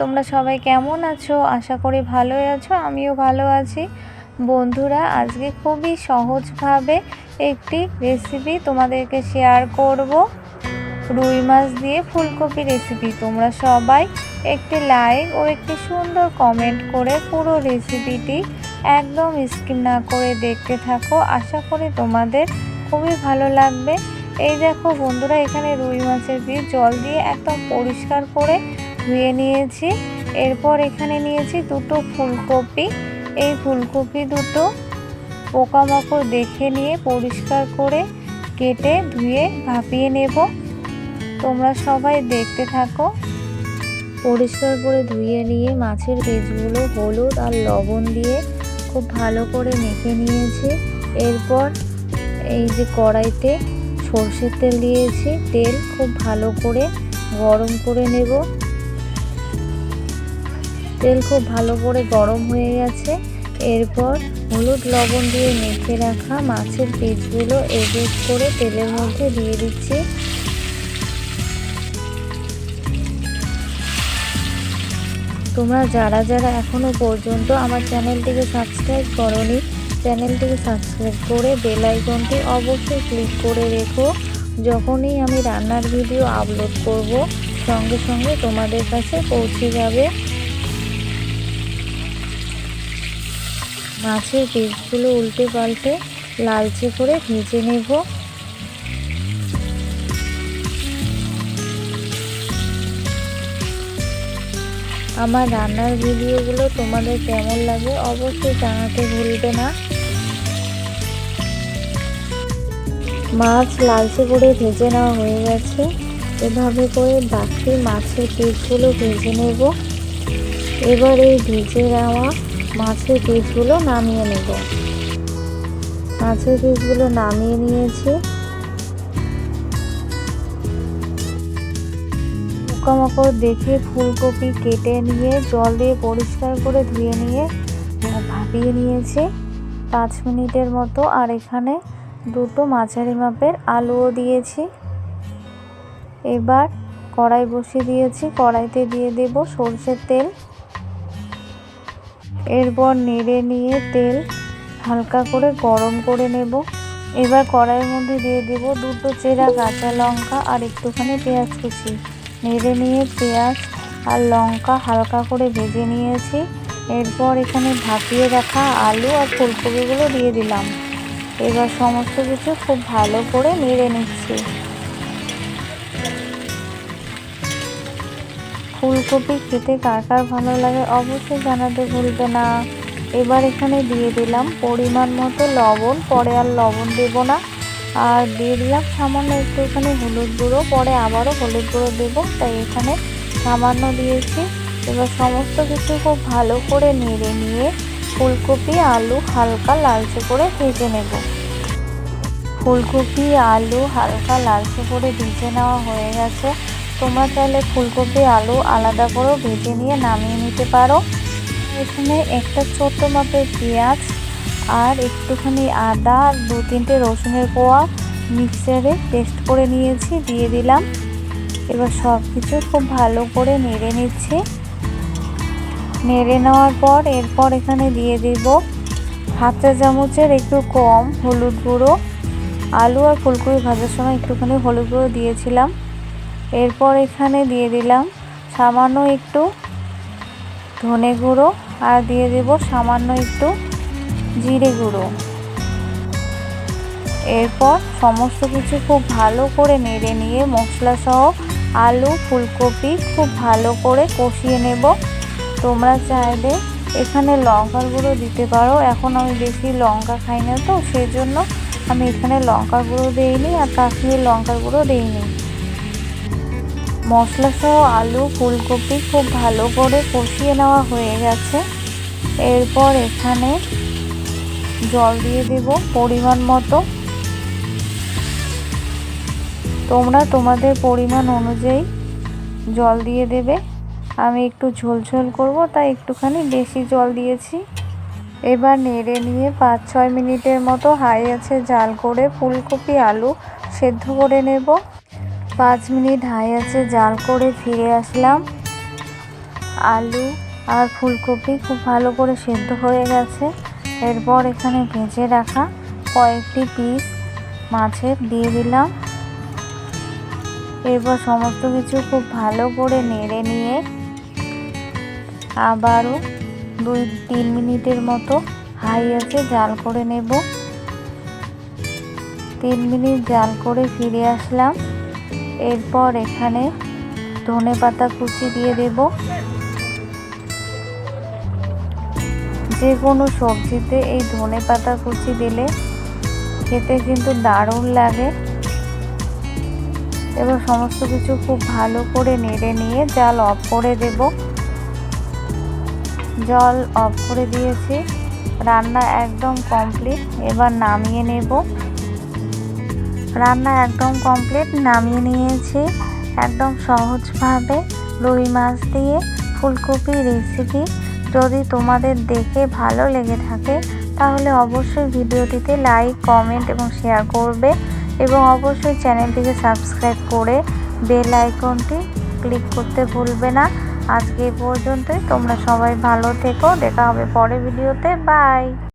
তোমরা সবাই কেমন আছো? আশা করি ভালোই আছো, আমিও ভালো আছি। বন্ধুরা, আজকে খুবই সহজভাবে একটি রেসিপি তোমাদেরকে শেয়ার করব। রুই মাছ দিয়ে ফুলকপি রেসিপি তোমরা সবাই একটি লাইক ও একটি সুন্দর কমেন্ট করে পুরো রেসিপিটি একদম স্কিপ না করে দেখতে থাকো। আশা করি তোমাদের খুবই ভালো লাগবে। এই দেখো বন্ধুরা, এখানে রুই মাছের পিস জল দিয়ে একদম পরিষ্কার করে ধুয়ে নিয়েছি। এরপর এখানে নিয়েছি দুটো ফুলকপি। এই ফুলকপি দুটো পোকামাকড় দেখে নিয়ে পরিষ্কার করে কেটে ধুয়ে ভাপিয়ে নেব। তোমরা সবাই দেখতে থাকো। পরিষ্কার করে ধুয়ে নিয়ে মাছের পিসগুলো হলুদ আর লবণ দিয়ে খুব ভালো করে মেখে নিয়েছি। এরপর এই যে কড়াইতে সর্ষের তেল দিয়েছি। তেল খুব ভালো করে গরম করে নেব। তেল খুব ভালো করে গরম হয়ে গেছে। এরপর হলুদ লবণ দিয়ে মেখে রাখা মাছের পিসগুলো এডিট করে তেলের মধ্যে দিয়ে দিচ্ছি। তোমরা যারা যারা এখনও পর্যন্ত আমার চ্যানেলটিকে সাবস্ক্রাইব করনি, চ্যানেলটিকে সাবস্ক্রাইব করে বেল আইকনটি অবশ্যই ক্লিক করে রেখো। যখনই আমি রান্নার ভিডিও আপলোড করব, সঙ্গে সঙ্গে তোমাদের কাছে পৌঁছে যাবে। মাছের পিসগুলো উল্টে পাল্টে লালচে করে ভেজে নেব। আমার রান্নার ভিডিওগুলো তোমাদের কেমন লাগে অবশ্যই জানাতে ভুলবে না। মাছ লালচে করে ভেজে নেওয়া হয়ে গেছে। এভাবে করে বাকি মাছের পিসগুলো ভেজে নেব। এবার এই ভেজে নেওয়া মাছের পিসগুলো নামিয়ে নেব। মাছের পিসগুলো নামিয়ে নিয়েছি। পোকামাকড় দেখে ফুলকপি কেটে নিয়ে, জল দিয়ে পরিষ্কার করে ধুয়ে নিয়ে ভাপিয়ে নিয়েছি। পাঁচ মিনিটের মতো আর এখানে দুটো মাঝারি মাপের আলুও দিয়েছি। এবার কড়াই বসিয়ে দিয়েছি। কড়াইতে দিয়ে দেব সর্ষের তেল। এরপর নেড়ে নিয়ে তেল হালকা করে গরম করে নেব। এবার কড়াইয়ের মধ্যে দিয়ে দেব দুটো চেরা কাঁচা লঙ্কা আর একটুখানি পেঁয়াজ কুচি। নেড়ে নিয়ে পেঁয়াজ আর লঙ্কা হালকা করে ভেজে নিয়েছি। এরপর এখানে ভাপিয়ে রাখা আলু আর ফুলকপিগুলো দিয়ে দিলাম। এবার সমস্ত কিছু খুব ভালো করে নেড়ে নিচ্ছি। ফুলকপি খেতে কার কার ভালো লাগে অবশ্যই জানাতে ভুলবে না। এবার এখানে দিয়ে দিলাম পরিমাণ মতো লবণ, পরে আর লবণ দেব না। আর দিয়ে দিলাম সামান্য একটুখানি হলুদ গুঁড়ো, পরে আবারও হলুদ গুঁড়ো দেবো, তাই এখানে সামান্য দিয়েছি। এবার সমস্ত কিছু খুব ভালো করে নেড়ে নিয়ে ফুলকপি, আলু হালকা লালচে করে ভেজে নেব। ফুলকপি, আলু হালকা লালচে করে ভেজে নেওয়া হয়ে গেছে। তোমরা চাইলে ফুলকপি, আলু আলাদা করেও ভেজে নিয়ে নামিয়ে নিতে পারো। এখানে একটা ছোট্ট মাপের পেঁয়াজ আর একটুখানি আদা আর দু তিনটে রসুনের কোয়া মিক্সারে পেস্ট করে নিয়েছি, দিয়ে দিলাম। এবার সব কিছু খুব ভালো করে নেড়ে নিচ্ছি। নেড়ে নেওয়ার পর এরপর এখানে দিয়ে দিব হাফ চামচের একটু কম হলুদ গুঁড়ো। আলু আর ফুলকপি ভাজার সময় একটুখানি হলুদ গুঁড়ো দিয়েছিলাম। এরপর এখানে দিয়ে দিলাম সামান্য একটু ধনে গুঁড়ো আর দিয়ে দেব সামান্য একটু জিরে গুঁড়ো। এরপর সমস্ত কিছু খুব ভালো করে নেড়ে নিয়ে মশলা সহ আলু, ফুলকপি খুব ভালো করে কষিয়ে নেব। তোমরা চাইলে এখানে লঙ্কার গুঁড়ো দিতে পারো। এখন আমি বেশি লঙ্কা খাই না তো সেই জন্য আমি এখানে লঙ্কার গুঁড়ো দিইনি আর কাশ্মীর লঙ্কার গুঁড়ো দিইনি। মশলা সহ আলু, ফুলকপি খুব ভালো করে কষিয়ে নেওয়া হয়ে গেছে। এরপর এখানে জল দিয়ে দেব পরিমাণ মতো। তোমরা তোমাদের পরিমাণ অনুযায়ী জল দিয়ে দেবে। আমি একটু ঝোল ঝোল করব, তাই একটুখানি বেশি জল দিয়েছি। এবার নেড়ে নিয়ে পাঁচ ছয় মিনিটের মতো হাই আছে জাল করে ফুলকপি, আলু সেদ্ধ করে নেব। পাঁচ মিনিট হাই আছে, জাল করে ফিরে আসলাম। আলু আর ফুলকপি খুব ভালো করে সেদ্ধ হয়ে গেছে। এরপর এখানে ভেজে রাখা কয়েকটি পিস মাছের দিয়ে দিলাম। এরপর সমস্ত কিছু খুব ভালো করে নেড়ে নিয়ে আবারও দুই তিন মিনিটের মতো হাই আছে, জাল করে নেব। তিন মিনিট জাল করে ফিরে আসলাম। এরপর এখানে ধনে পাতা কুচি দিয়ে দেব। যে কোনো সবজিতে এই ধনে পাতা কুচি দিলে খেতে কিন্তু দারুণ লাগে। এবার সমস্ত কিছু খুব ভালো করে নেড়ে নিয়ে জাল অফ করে দেব। জল অফ করে দিয়েছি। রান্না একদম কমপ্লিট। এবার নামিয়ে নেব। রান্না একদম কমপ্লিট নামিয়ে নিয়েছি। একদম সহজভাবে রুই মাছ দিয়ে ফুলকপি রেসিপি যদি তোমাদের দেখে ভালো লেগে থাকে, তাহলে অবশ্যই ভিডিওটিতে লাইক কমেন্ট এবং শেয়ার করবে এবং অবশ্যই চ্যানেলটিকে সাবস্ক্রাইব করে বেল আইকনটি ক্লিক করতে ভুলবে না। আজকে এ পর্যন্তই, তোমরা সবাই ভালো থেকো, দেখা হবে পরের ভিডিওতে বাই